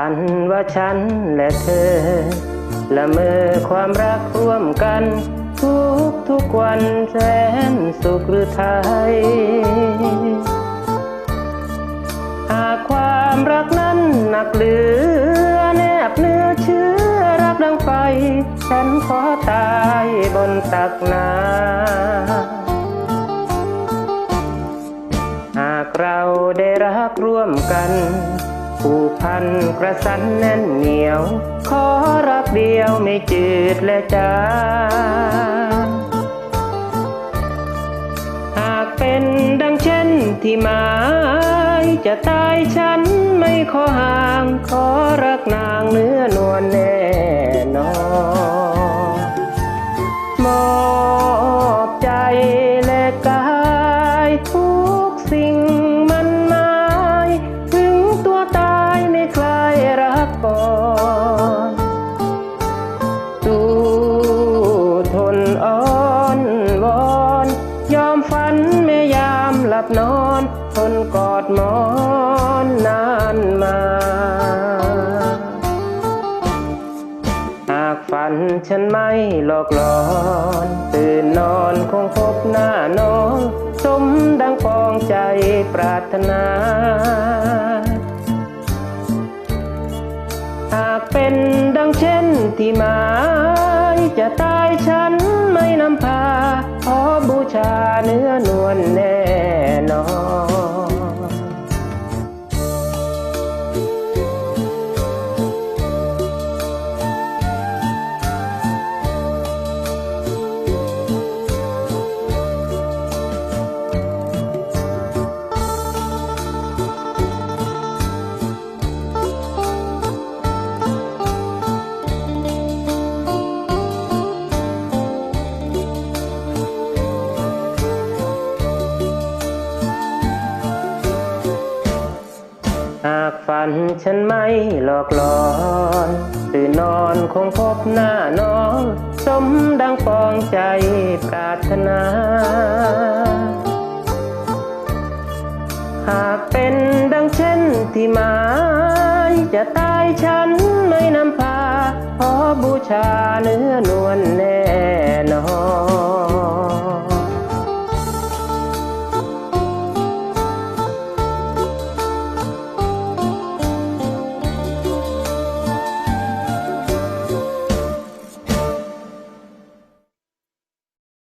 ฝันว่าฉันและเธอ ละเมอความรักร่วมกัน ทุกทุกวันแสนสุขหรือไทย หากความรักนั้นหนักเหลือแนบเนื้อเชื่อรักดังไฟ ฉันขอตายบนตักน้ำหากเราได้รักร่วมกัน ผูกพันกระสันแน่นเหนียว ขอรักเดียวไม่จืดและจางหากเป็นดังเช่นที่หมายจะตายฉันไม่ขอห่าง ขอรักนางเนื้อนวลแน่นับนอนทนกอดหมอนนานมา หากฝันฉันไม่หลอกหลอน ตื่นนอนคงพบหน้าน้อง สมดังปองใจปรารถนาหากเป็นดังเช่นที่หมายากฝันฉันไม่หลอกหลอนตื่นนอนคงพบหน้าน้อง สมดังปองใจปรารถนา หากเป็นดังเช่นที่หมายจะตายฉันไม่นำพาขอบูชาเนื้อนวลแน่นอน